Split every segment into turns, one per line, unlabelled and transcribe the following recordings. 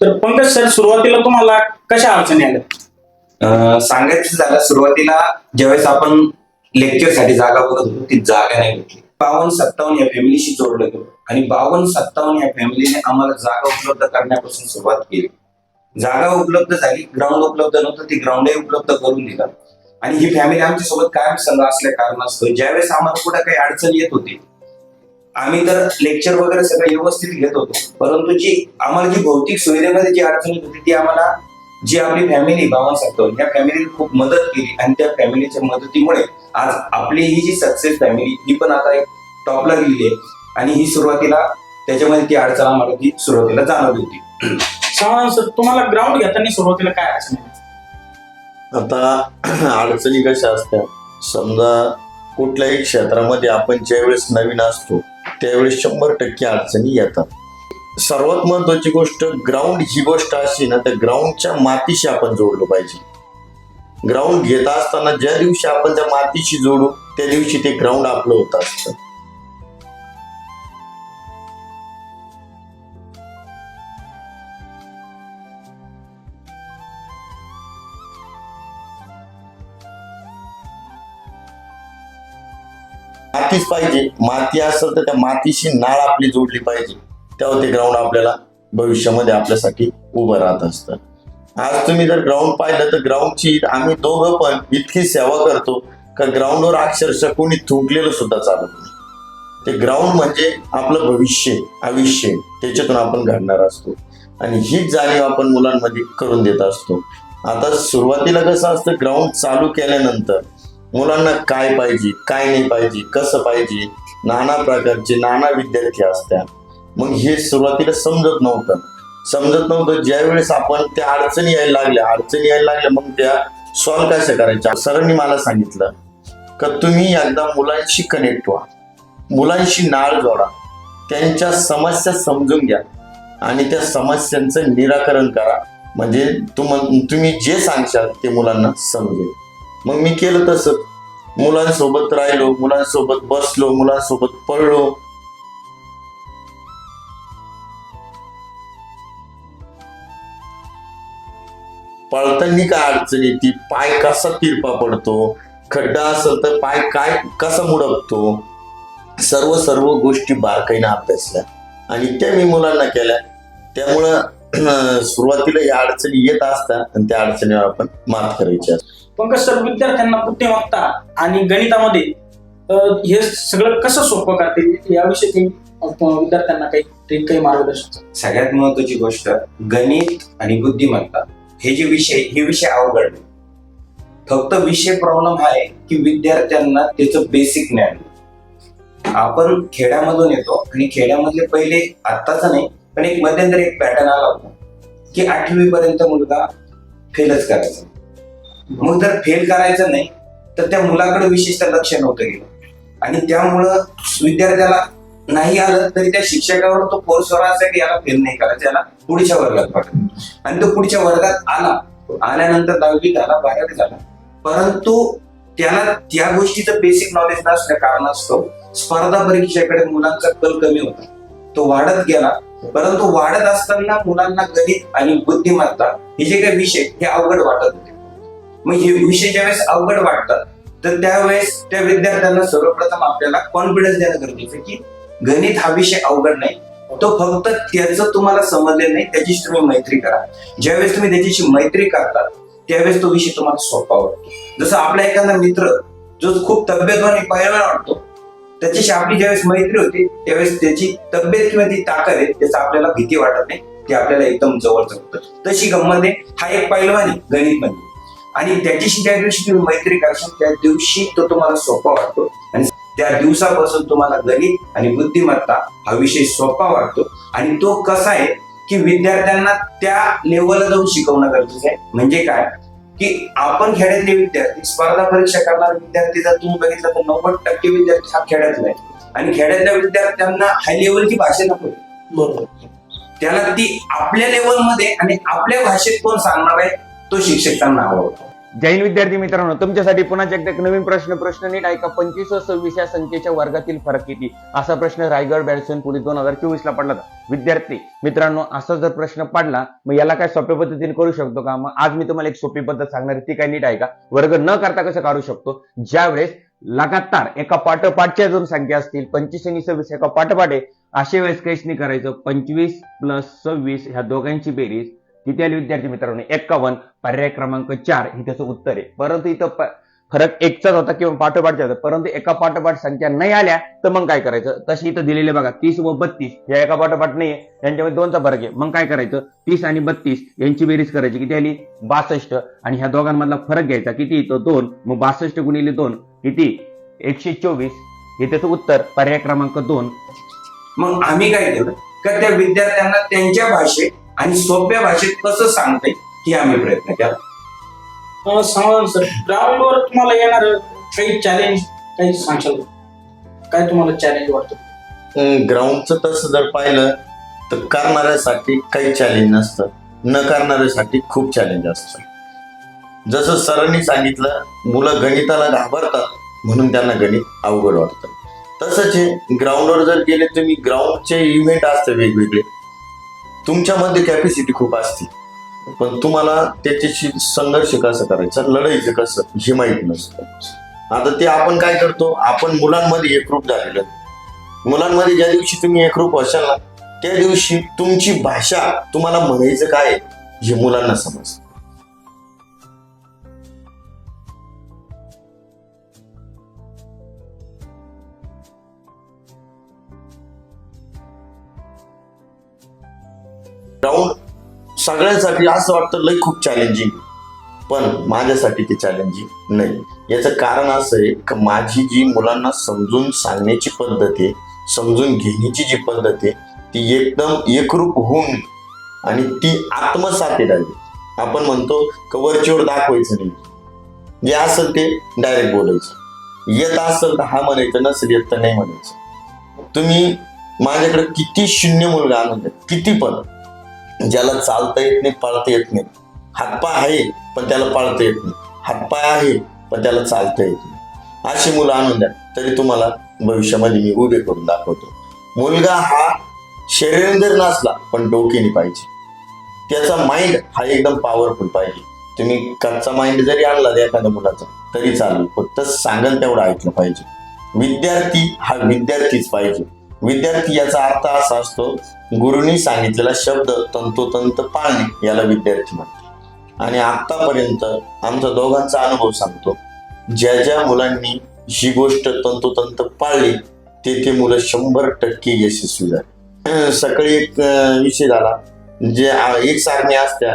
तर पंकज सर सुरुवातीला तुम्हाला कशा अडचणी आल्या?
सांगायचं झालं सुरुवातीला ज्यावेळेस आपण लेक्चरसाठी जागा बघत होतो ती जागा नाही भेटली. बावन्न सत्तावन्न या फॅमिलीशी जोडलं गेलो. आणि बावन्न सत्तावन्न या फॅमिलीने आम्हाला जागा उपलब्ध करण्यापासून सुरुवात केली. जागा उपलब्ध झाली ग्राउंड उपलब्ध नव्हतं ती ग्राउंडही उपलब्ध करून दिलं. आणि ही फॅमिली आमच्यासोबत कायम संघ असल्या कारणास्तव ज्यावेळेस आम्हाला कुठं काही अडचण येत होती आम्ही तर लेक्चर वगैरे सगळं व्यवस्थित घेत होतो. परंतु जी आम्हाला जी भौतिक सुविधेमध्ये जी अडचण होती ती आम्हाला जी आपली फॅमिली बाबा सत्तावन्न या फॅमिलीने खूप मदत केली. आणि त्या फॅमिलीच्या मदतीमुळे आज आपली ही जी सक्सेस फॅमिली ही पण आता एक टॉपला गेलेली आहे. आणि ही सुरुवातीला त्याच्यामध्ये ती अडचण आम्हाला ती सुरुवातीला जाणवली होती.
सर तुम्हाला ग्राउंड घेताना सुरुवातीला काय अडचण
आता अडचणी कशा असत्या समजा कुठल्याही क्षेत्रामध्ये आपण ज्यावेळेस नवीन असतो त्यावेळेस शंभर टक्के अडचणी येतात. सर्वात महत्वाची गोष्ट ग्राउंड ही गोष्ट अशी ना त्या ग्राउंडच्या मातीशी आपण जोडलो पाहिजे. ग्राउंड घेत असताना ज्या दिवशी आपण त्या मातीशी जोडू त्या दिवशी ते ग्राउंड आपलं होत असतं. मातीच पाहिजे. माती असेल तर त्या मातीशी नाळ आपली जोडली पाहिजे. तेव्हा ते ग्राउंड आपल्याला भविष्यामध्ये आपल्यासाठी उभं राहत असतं. आज तुम्ही जर ग्राउंड पाहिलं तर ग्राउंडची आम्ही दोघं पण इतकी सेवा करतो का ग्राउंडवर अक्षरशः कोणी थुंकलेलं सुद्धा चालत नाही. ते ग्राउंड म्हणजे आपलं भविष्य आयुष्य. त्याच्यातून आपण घडणार असतो. आणि हीच जाणीव आपण मुलांमध्ये करून देत असतो. आता सुरुवातीला कसं असतं ग्राउंड चालू केल्यानंतर मुलांना काय पाहिजे काय नाही पाहिजे कसं पाहिजे नाना प्रकारचे नाना विद्यार्थी असतात. मग हे सुरुवातीला समजत नव्हतं. समजत नव्हतं ज्यावेळेस आपण त्या अडचणी यायला लागल्या अडचणी यायला लागल्या मग त्या सॉल्व कसं करायच्या? सरांनी मला सांगितलं का तुम्ही एकदा मुलांशी कनेक्ट व्हा. मुलांशी नाळ जोडा. त्यांच्या समस्या समजून घ्या आणि त्या समस्यांचं निराकरण करा. म्हणजे तुम तुम्ही जे सांगशाल ते मुलांना समजेल. मग मी केलं तसं. मुलांसोबत राहिलो मुलांसोबत बसलो मुलांसोबत पळलो. पळताना काय अडचण येते? पाय कसा तिरपा पडतो? खड्डा असेल तर पाय काय कसा मुडकतो सर्व सर्व गोष्टी बारकाईनं अभ्यासल्या आणि त्या मी मुलांना केल्या. त्यामुळं सुरुवातीला या अडचणी येत असतात आणि त्या अडचणीवर आपण मात करायची असते.
पंकज सर विद्यार्थ्यांना बुद्धिमत्ता आणि गणितामध्ये हे सगळं कसं सोपं करतील याविषयी ते विद्यार्थ्यांना काही ते काही मार्गदर्शन
सगळ्यात महत्वाची गोष्ट गणित आणि बुद्धिमत्ता हे जे विषय हे विषय अवघड नाही. फक्त विषय प्रॉब्लेम हा आहे की विद्यार्थ्यांना त्याचं बेसिक ज्ञान आपण खेड्यामधून येतो आणि खेड्यामधले पहिले आत्ताच नाही पण एक मध्यंतरी एक पॅटर्न आला होता की आठवी पर्यंत मुलगा फेलच करायचा. मग जर फेल करायचं नाही तर त्या मुलाकडे विशेषतः लक्ष नव्हतं गेलं. आणि त्यामुळं विद्यार्थ्याला नाही आलं तरी त्या शिक्षकावर तो कोर्सवर असा की याला फेल नाही करायचं याला पुढच्या वर्गात पाठवलं आणि तो पुढच्या वर्गात आला आल्यानंतर दहावी झाला बारावी झाला. परंतु त्याला त्या गोष्टीचं बेसिक नॉलेज नसल्या कारणास्तव स्पर्धा परीक्षेकडे मुलांचा कल कमी होता. तो वाढत गेला परंतु वाढत असताना मुलांना गणित आणि बुद्धिमत्ता हे जे काही विषय हे अवघड वाटत होते. मग हे विषय ज्यावेळेस अवघड वाटतात तर त्यावेळेस त्या विद्यार्थ्यांना सर्वप्रथम आपल्याला कॉन्फिडन्स देणं गरजेचं की गणित हा विषय अवघड नाही. तो फक्त त्याचं तुम्हाला समजले नाही त्याची तुम्ही मैत्री करा. ज्यावेळेस तुम्ही त्याच्याशी मैत्री करता त्यावेळेस तो विषय तुम्हाला सोपा वाटतो. जसं आपला एखादा मित्र जो खूप तब्येतवाने आणि पहिला वाटतो त्याच्याशी आपली ज्यावेळेस मैत्री होते त्यावेळेस त्याची तब्येत किंवा ती ताकद आहे त्याचा आपल्याला भीती वाटत नाही ते आपल्याला एकदम जवळचं होतं. तशी गंमत आहे हा एक पैलवानी गणित म्हणजे आणि त्याच्याशी ज्या दिवशी तुम्ही मैत्री करशाल त्या दिवशी तो तुम्हाला सोपा वाटतो. आणि त्या दिवसापासून तुम्हाला गणित आणि बुद्धिमत्ता हा विषय सोपा वाटतो. आणि तो कसा आहे की विद्यार्थ्यांना त्या लेवलला जाऊन शिकवणं गरजेचं आहे. म्हणजे काय? की आपण खेड्यातले विद्यार्थी स्पर्धा परीक्षा करणारे विद्यार्थी जर तुम्ही बघितलं तर नव्वद टक्के विद्यार्थी हा खेड्यातला आहे. आणि खेड्यातल्या विद्यार्थ्यांना हाय लेवलची भाषा नको
बरोबर.
त्याला ती आपल्या लेवलमध्ये आणि आपल्या भाषेत कोण सांगणार आहे? तो शिक्षक त्यांना आवडतो.
जैन विद्यार्थी मित्रांनो तुमच्यासाठी पुन्हा एकदा एक नवीन प्रश्न प्रश्न नीट ऐका. पंचवीस व सव्वीस या संख्येच्या वर्गातील फरक किती? असा प्रश्न रायगड बॅट्समॅन पोलीस दोन हजार चोवीस ला पडला विद्यार्थी मित्रांनो असा जर प्रश्न पडला मग याला काय सोप्या पद्धतीने करू शकतो का? मग आज मी तुम्हाला एक सोपी पद्धत सांगणार ती काय नीट ऐका. वर्ग न करता कसं काढू शकतो? ज्यावेळेस लगातार एका पाठोपाठच्या दोन संख्या असतील पंचवीस आणि सव्वीस एका पाठोपाठ आहे अशा वेळेस काहीच नाही करायचं. पंचवीस प्लस सव्वीस ह्या दोघांची बेरीज किती विद्यार्थी मित्रांनो एक्कावन्न पर्याय क्रमांक चार हे त्याचं उत्तर आहे. परंतु इथं फरक एकचाच होता किंवा पाठोपाठचा होता परंतु एका पाठोपाठ संख्या नाही आल्या तर मग काय करायचं? तशी इथं दिलेले बघा तीस व बत्तीस या एका पाठोपाठ नाहीये यांच्यामध्ये दोनचा फरक आहे. मग काय करायचं? तीस आणि बत्तीस यांची बेरीज करायची. किती आली? बासष्ट. आणि ह्या दोघांमधला फरक घ्यायचा. किती? इथं दोन. मग बासष्ट गुणिले दोन. किती? एकशे चोवीस. हे त्याचं उत्तर पर्याय क्रमांक दोन.
मग आम्ही काय केलं? का त्या विद्यार्थ्यांना त्यांच्या भाषेत आणि सोप्या भाषेत कसं सांगता येईल ही आम्ही प्रयत्न केला.
सर ग्राउंडवर तुम्हाला येणार काही चॅलेंज काही सांगशाल? काय तुम्हाला चॅलेंज वाटतं?
ग्राउंडचं तसं जर पाहिलं तर करणाऱ्यासाठी काही चॅलेंज नसतं. न करणाऱ्यासाठी खूप चॅलेंज असतं. जसं सरांनी सांगितलं मुलं गणिताला घाबरतात म्हणून त्यांना गणित अवघड वाटतं. तसंच हे ग्राउंडवर जर गेले तुम्ही ग्राउंडचे इव्हेंट असते वेगवेगळे. तुमच्यामध्ये कॅपॅसिटी खूप असते. पण तुम्हाला त्याच्याशी संघर्ष कसं करायचा? लढायचं कसं? हे माहीत नसतं. आता ते आपण काय करतो? आपण मुलांमध्ये एकरूप झालेलं मुलांमध्ये ज्या दिवशी तुम्ही एकरूप असाल ना त्या दिवशी तुमची भाषा तुम्हाला म्हणायचं काय आहे, हे मुलांना समजतं. सगळ्यांसाठी असं वाटतं लय खूप चॅलेंजिंग पण माझ्यासाठी ते चॅलेंजिंग नाही. याचं कारण असं आहे की माझी जी मुलांना समजून सांगण्याची पद्धत आहे समजून घेण्याची जी पद्धत आहे ती एकदम एकरूप होऊन आणि ती आत्मसाती राहिली आपण म्हणतो कवरचीवर दाखवायचं नाही. जे असेल ते डायरेक्ट बोलायचं. येत असेल तर हा म्हणायचं नसेल येत तर नाही म्हणायचं. तुम्ही माझ्याकडे किती शून्य मुलगा आणून किती पण. ज्याला चालता येत नाही पाळता येत नाही. हातपाय आहे पण त्याला पाळता येत नाही. हातपाय आहे पण त्याला चालता येत नाही. अशी मुलं आणून द्या तरी तुम्हाला भविष्यामध्ये मी उभे करून दाखवतो. मुलगा हा शरीर जर नसला पण डोकेने पाहिजे. त्याचा माइंड हा एकदम पॉवरफुल पाहिजे. तुम्ही कच्चा माइंड जरी आणला एखाद्या मुलाचा तरी चालेल. फक्त सांगल तेवढं ऐकलं पाहिजे. विद्यार्थी हा विद्यार्थीच पाहिजे. विद्यार्थी याचा अर्थ असा असतो गुरुनी सांगितलेला शब्द तंतोतंत पाळणे याला विद्यार्थी म्हणतात. आणि आतापर्यंत आमचा दोघांचा अनुभव सांगतो. ज्या ज्या मुलांनी ही गोष्ट तंतोतंत पाळली ते ते मुलं शंभर टक्के यशस्वी झाले. सकाळी एक विषय झाला. जे एक सारणी असत्या.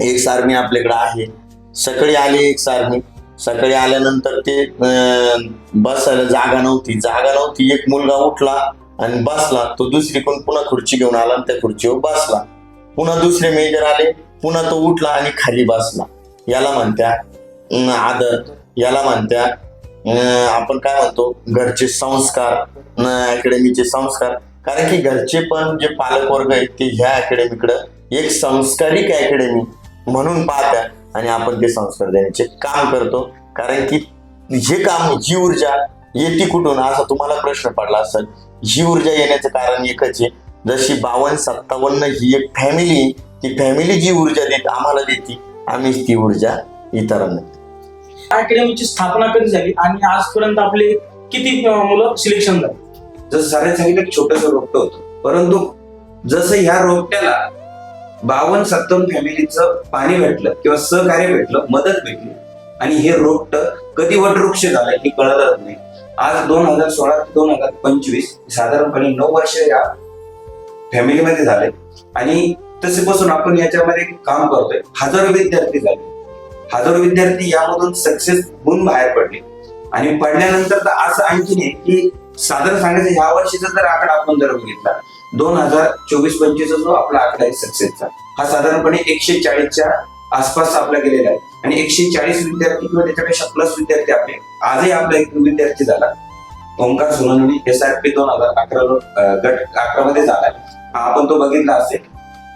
एक सारणी आपल्याकडे आहे. सकाळी आली एक सारणी. सकाळी आल्यानंतर ते बसायला जागा नव्हती. जागा नव्हती. एक मुलगा उठला. आणि बसला तो दुसरीकडून पुन्हा खुर्ची घेऊन आला आणि त्या खुर्चीवर बसला. पुन्हा दुसरे मेजर आले पुन्हा तो उठला आणि खाली बसला. याला म्हणत्या आदर. याला म्हणत्या आपण काय म्हणतो? घरचे संस्कार. अकॅडमीचे संस्कार. कारण की घरचे पण जे पालक वर्ग आहेत ते ह्या अकॅडमीकडे एक संस्कारिक अकॅडमी म्हणून पाहत्या आणि आपण ते संस्कार देण्याचे काम करतो. कारण की हे काम जी ऊर्जा येते कुठून? असा तुम्हाला प्रश्न पडला असेल ही ऊर्जा येण्याचं कारण एकच आहे. जशी बावन्न सत्तावन्न ही एक फॅमिली ती फॅमिली जी ऊर्जा देते आम्हाला देते आम्ही ती ऊर्जा इतरांना.
अकॅडमीची स्थापना कधी झाली आणि आजपर्यंत आपले किती मुलं सिलेक्शन झाले?
जसं सरांनी सांगितलं छोटस रोपटं होतं. परंतु जसं ह्या रोपट्याला बावन्न सत्तावन्न फॅमिलीचं पाणी भेटलं किंवा सहकार्य भेटलं मदत भेटली आणि हे रोपट कधी वटवृक्ष झालं हे कळतच नाही. आज दोन हजार सोळा ते दोन हजार पंचवीस साधारणपणे नऊ वर्ष या फॅमिलीमध्ये झाले. आणि तसे बसून आपण याच्यामध्ये काम करतोय. हजारो विद्यार्थी झाले. हजारो विद्यार्थी यामधून सक्सेस होऊन बाहेर पडले. आणि पडल्यानंतर तर असं आणखीन आहे की साधारण सांगायचं ह्या वर्षीचा जर आकडा आपण जर बघितला दोन हजार चोवीस पंचवीसचा जो आपला आकडा आहे सक्सेसचा हा साधारणपणे एकशे चाळीसच्या आसपास आपला गेलेला आहे. आणि एकशे चाळीस विद्यार्थी किंवा त्याच्यापेक्षा प्लस विद्यार्थी आपले. आजही आपला एक विद्यार्थी झाला. Omkar Sonawane S R P दोन हजार अकरा गट अकरा मध्ये झाला. हा आपण तो बघितला असेल.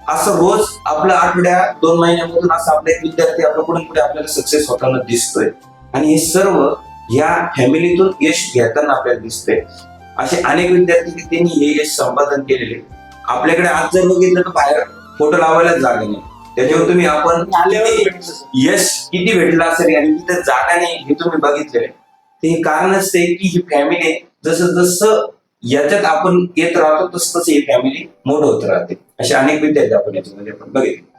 असं रोज आपला आठवड्या दोन महिन्यामधून असं आपले विद्यार्थी आपलं पुढे पुढे आपल्याला सक्सेस होताना दिसतोय. आणि हे सर्व या फॅमिलीतून यश घेताना आपल्याला दिसतंय. असे अनेक विद्यार्थी की त्यांनी हे यश संपादन केलेले आपल्याकडे आज जर बघितलं तर बाहेर फोटो लावायलाच जागा नाही. त्याच्यावर तुम्ही आपण
आल्यावर
किती-
भेटलं सर.
यश किती भेटलं असेल आणि तिथं जागा नाही हे तुम्ही बघितलेलं. ते हे कारणच ते की ही फॅमिली जसं जसं याच्यात आपण येत राहतो तसं तसं ही फॅमिली मोठं होत राहते असे अनेक विद्यार्थी आपण याच्यामध्ये आपण बघितले